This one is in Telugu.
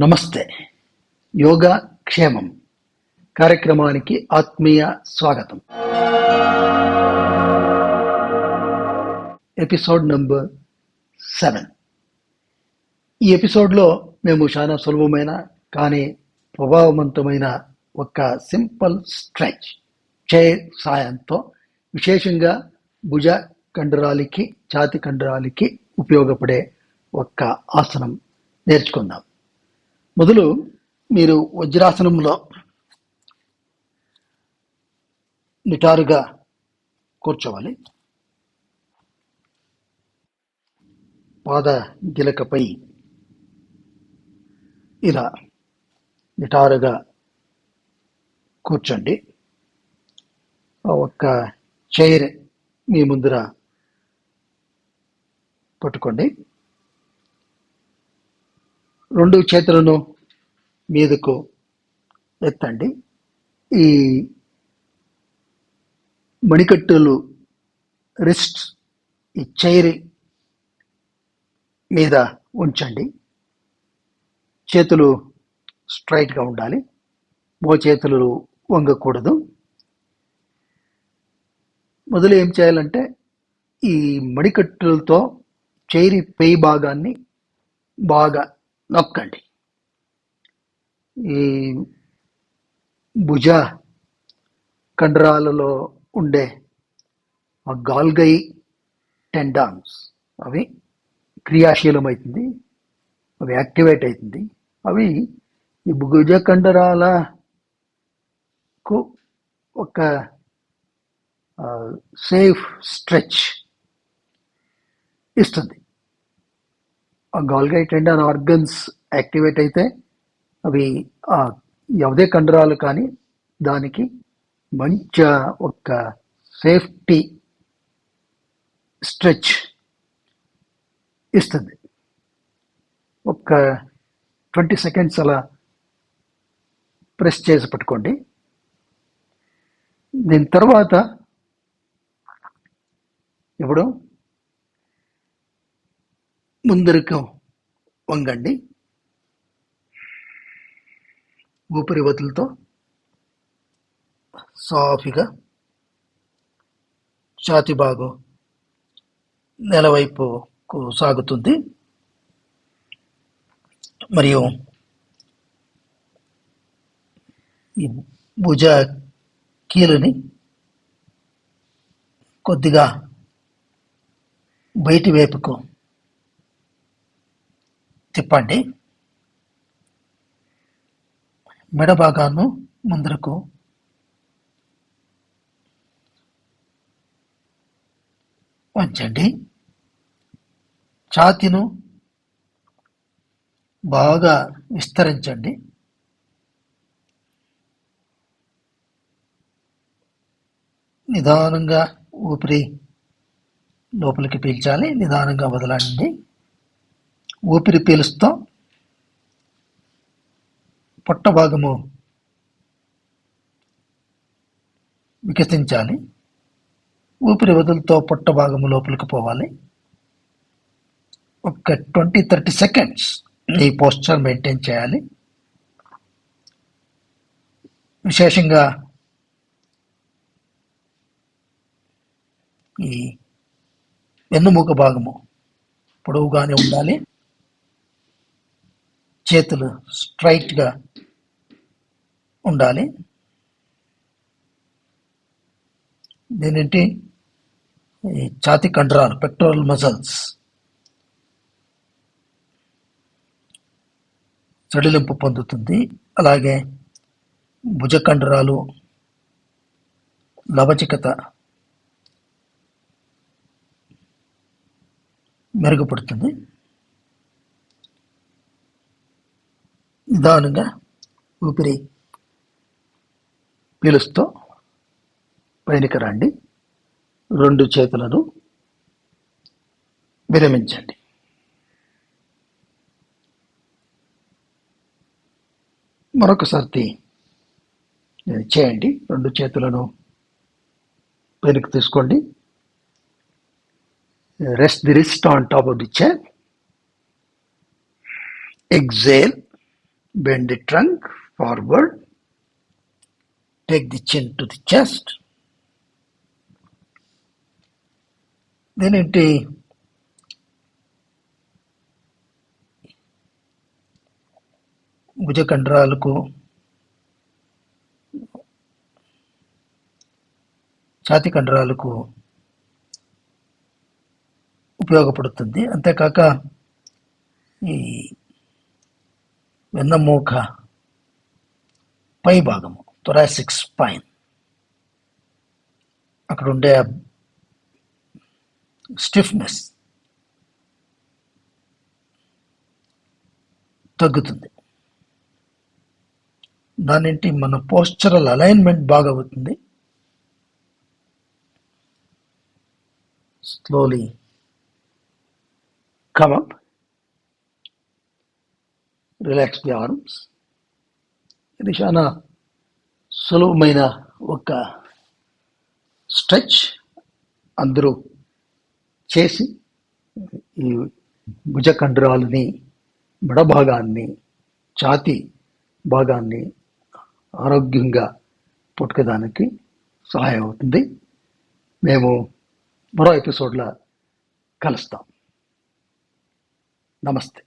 నమస్తే. యోగా క్షేమం. కార్యక్రమానికి ఆత్మీయ స్వాగతం. Episode number seven. ఈ ఎపిసోడ్లో మేము చాలా సులభమైన కానీ ప్రభావవంతమైన ఒక సింపుల్ స్ట్రెచ్ చైర్ సాయంతో విశేషంగా భుజ కండరాలకి ఛాతి కండరాలకి ఉపయోగపడే ఒక ఆసనం నేర్చుకుందాం. మొదలు మీరు వజ్రాసనంలో నిటారుగా కూర్చోవాలి. పాద గిలకపై ఇలా నిటారుగా కూర్చోండి. ఆ ఒక్క చైర్ మీ ముందర పట్టుకోండి. రెండు చేతులను మీదకు ఎత్తండి. ఈ మణికట్టులు రిస్ట్ ఈ చైర్ మీద ఉంచండి. చేతులు స్ట్రైట్గా ఉండాలి. మో చేతులు వంగకూడదు. మొదలు ఏం చేయాలంటే ఈ మడికట్టులతో చైరి పై భాగాన్ని బాగా నొక్కండి. ఈ భుజ కండరాలలో ఉండే గాల్గై టెండాన్స్ అవి క్రియాశీలమవుతుంది అవి యాక్టివేట్ అవుతుంది అవి ఈ భుజ కండరాలకు ఒక సేఫ్ స్ట్రెచ్ ఇస్తుంది. ఆ గాల్గై టెండర్ ఆర్గన్స్ యాక్టివేట్ అయితే అవి ఎవదే కండరాలు కానీ దానికి మంచి ఒక సేఫ్టీ స్ట్రెచ్ ఇస్తుంది. ఒక ట్వంటీ సెకండ్స్ అలా ప్రెస్ చేసి పెట్టుకోండి. దీని తర్వాత ఇప్పుడు ముందరకు వంగండి. ఊపిరి వదులతో సాఫీగా ఛాతి భాగం నెలవైపుకు సాగుతుంది. మరియు ఈ భుజ కీలుని కొద్దిగా బయటి వైపుకు తిప్పండి. మెడ భాగాన్ని ముందరకు వంచండి ఛాతిను బాగా విస్తరించండి. నిదానంగా ఊపిరి లోపలికి పీల్చాలి. నిదానంగా వదలండి. ఊపిరి పీలుస్తాం. పొట్ట భాగము వికసించాలి. ఊపిరి వదులతో పొట్ట భాగము లోపలికి పోవాలి. ఒక ట్వంటీ థర్టీ సెకండ్స్ ఈ పోస్చర్ మెయింటైన్ చేయాలి. విశేషంగా ఈ వెన్నుముక భాగము పొడవుగానే ఉండాలి. చేతులు స్ట్రైట్గా ఉండాలి. దీనింటి ఈ ఛాతి కండరాలు పెక్టోరల్ మజల్స్ సడిలింపు పొందుతుంది. అలాగే భుజ కండరాలు లవచికత మెరుగుపడుతుంది. నిదానంగా ఊపిరి పీలుస్తూ పైనకి రండి. రెండు చేతులను విరమించండి. మరొకసారి చేయండి. రెండు చేతులను పైనకి తీసుకోండి. Rest the wrist on top of the chair exhale. Bend the trunk forward, take the chin to the chest. Then దీనేంటి భుజ కండరాలకు ఛాతి కండరాలకు ఉపయోగపడుతుంది అంతేకాక ఈ వెన్నమూక పై భాగము థొరాసిక్ స్పైన్ అక్కడ ఉండే స్టిఫ్నెస్ తగ్గుతుంది. దానింటి మన పోస్చరల్ అలైన్మెంట్ బాగా అవుతుంది slowly come up relax the arms ఇది చాలా సులభమైన ఒక స్ట్రెచ్ అందరూ చేసి ఈ భుజకండరాలని భాగాన్ని ఛాతి భాగాన్ని ఆరోగ్యంగా పుట్టుకోవడానికి సహాయం అవుతుంది మేము మరో ఎపిసోడ్లో కలుస్తాం. నమస్తే.